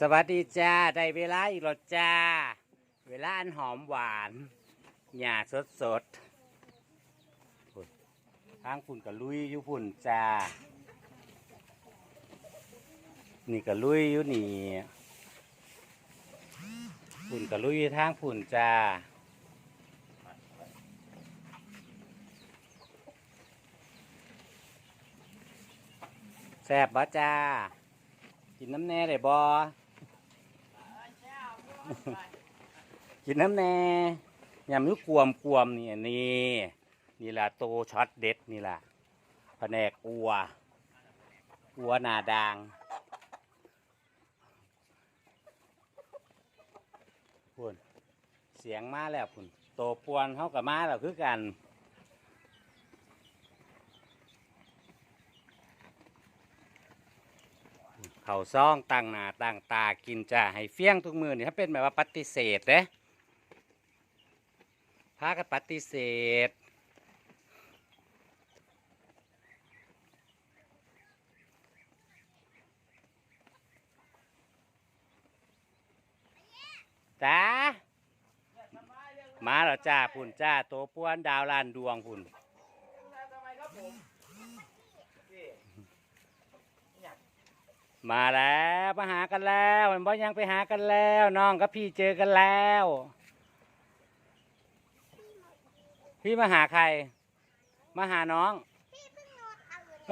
สวัสดีจ้า ได้เวลาอีกแล้วจ้า เวลาอันหอมหวานหญ้าสดสดๆพุ่นทางฝุ่นกับลุยอยู่ฝุ่นจ้า นี่กับลุยอยู่นี่ฝุ่นกับลุยทางฝุ่นจ้า แซ่บบ่จ้า กินน้ำแน่ได้บ่ กินน้ำแน่ยำยุกวมกวมเนี่นี่นี่ล่ะโตช็อตเด็ดนี่ล่ะแผนกอัวอัวหนาดางพุ่นเสียงมาแล้วพุ่นโตปวนเขากับมาแล้วคือกัน เขาซ่องตั้งหนาตั้งตากินจ้าให้เฟี้ยงทุกมือนี่ถ้าเป็นแบบว่าปฏิเสธเด้พากันปฏิเสธจ้ามาแล้วจ้าพุ่นจ้าโตป้วนดาวลานดวงพุ่น มาแล้วมาหากันแล้วมันบ่ยังไปหากันแล้วน้องกับพี่เจอกันแล้ว พี่มาหาใคร มาหาน้อง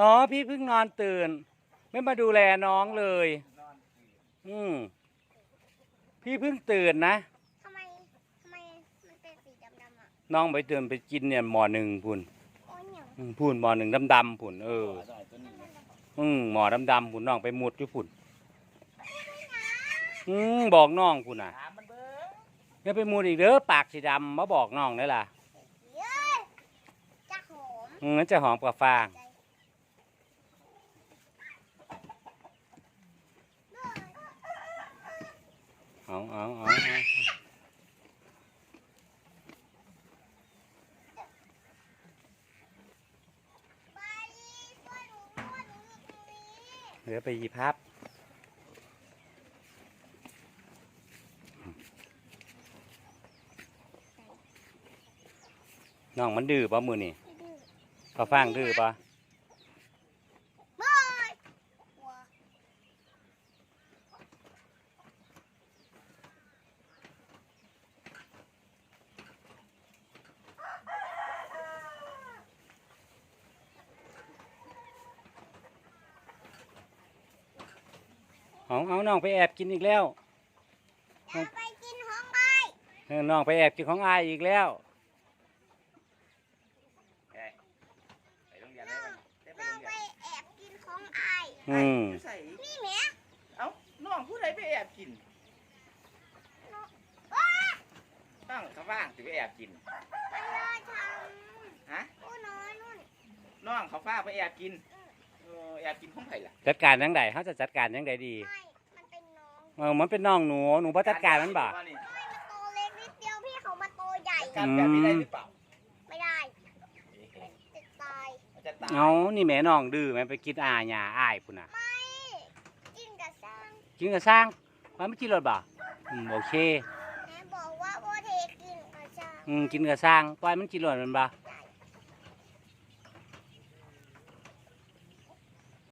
อ๋อพี่เพิ่งนอนตื่น ไม่มาดูแลน้องเลย อืมพี่เพิ่งตื่นนะทำไมทำไมมันเป็นสีดำๆอะน้องไปเตือนไปกินเนี่ยหมอหนึ่งพุ่นโอ้ยเหนียวอืมพุ่นหมอหนึ่งดำๆพุ่นเออ อืมหมอดำๆพุ่นน้องไปหมุดอยู่พุ่นอืมบอกน้องพุ่นอะถามมันเบิ้งอย่าไปมุดอีกเด้อปากสีดำมาบอกน้องได้ล่ะเย้ยจะหอมอืมงั้นจะหอมกว่าฟาง เอาเอาเอาเอา ไปช่วยหนูด้วยหนูอยู่ตรงนี้ เหลือไปหยีพับน้องมันดื้อป่ะมือนี่ไม่ดื้อพอฟางดื้อป่ะ บายวัว เอาเอาน้องไปแอบกินอีกแล้วอย่าไปกินของไอเออน้องไปแอบกินของอายอีกแล้ว ไปโรงเรียนได้ไหมได้ไปน้โรองงเรีไปยนแอบกินของไออืมใส่นี่แหม่เอ้าน้องผู้ใดไปแอบกินตั้งเขาว่างสิไปแอบกิน มันเลยทฮะำผู้น้อยนู่น น้องเขาฟ้าไปแอบกินเอ อแอบกินของไผ่ล่ะจัดการยังไงเขาจะจัดการยังไงดีไม่มันเป็นน้องเออมันเป็นน้องหนูหนูบ่จัดการมันบ่ว่านี่ไม่มันโตเล็กนิดเดียวพี่เขามาโตใหญ่ การแบบนี้ได้หรือเปล่าไม่ได้จะตาย มันจะตายเอานี่แม่น้องดื้อแม่ไปกินอาหยาอายพุ่นน่ะไม่กินกับสร้างกินกระสร้างมันไม่กินรถบ่อืมโอเคแม่บอกว่าโบเทกินกับสร้างอืมกินกระสร้างปล่อยมันกินรถมันบ่ไม่